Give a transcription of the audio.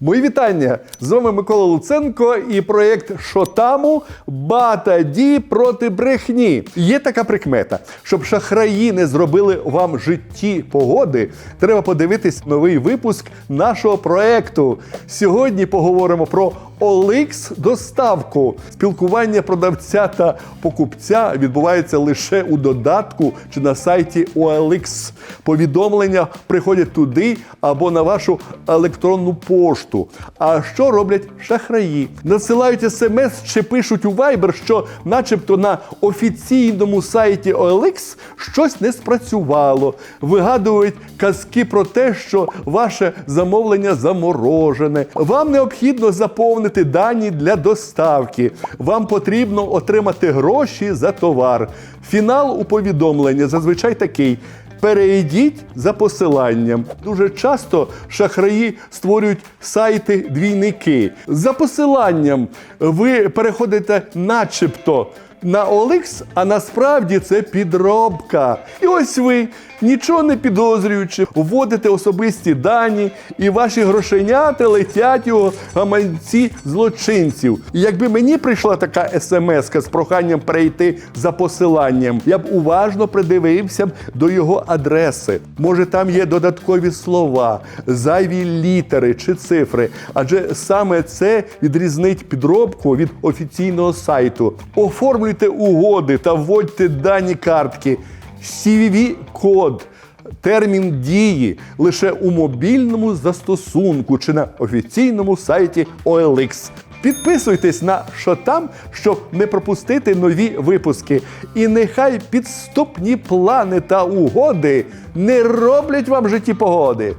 Мої вітання! З вами Микола Луценко і проєкт Шотаму Бата Ді проти брехні. Є така прикмета, щоб шахраї не зробили вам житті погоди. Треба подивитись новий випуск нашого проєкту. Сьогодні поговоримо про OLX доставку. Спілкування продавця та покупця відбувається лише у додатку чи на сайті OLX. Повідомлення приходять туди або на вашу електронну пошту. А що роблять шахраї? Надсилають смс чи пишуть у Viber, що, начебто, на офіційному сайті OLX щось не спрацювало. Вигадують казки про те, що ваше замовлення заморожене. Вам необхідно заповнити дані для доставки. Вам потрібно отримати гроші за товар. Фінал у повідомленні зазвичай такий. Перейдіть за посиланням. Дуже часто шахраї створюють сайти двійники. За посиланням ви переходите, начебто, на OLX, а насправді це підробка. І ось ви, нічого не підозрюючи, вводите особисті дані, і ваші грошенята летять у гаманці злочинців. І якби мені прийшла така смс з проханням перейти за посиланням, я б уважно придивився до його адреси. Може, там є додаткові слова, зайві літери чи цифри, адже саме це відрізнить підробку від офіційного сайту. Оформлюйте угоди та вводьте дані картки, CVV-код. Термін дії лише у мобільному застосунку чи на офіційному сайті OLX. Підписуйтесь на Шотам, щоб не пропустити нові випуски. І нехай підступні плани та угоди не роблять вам житті погоди.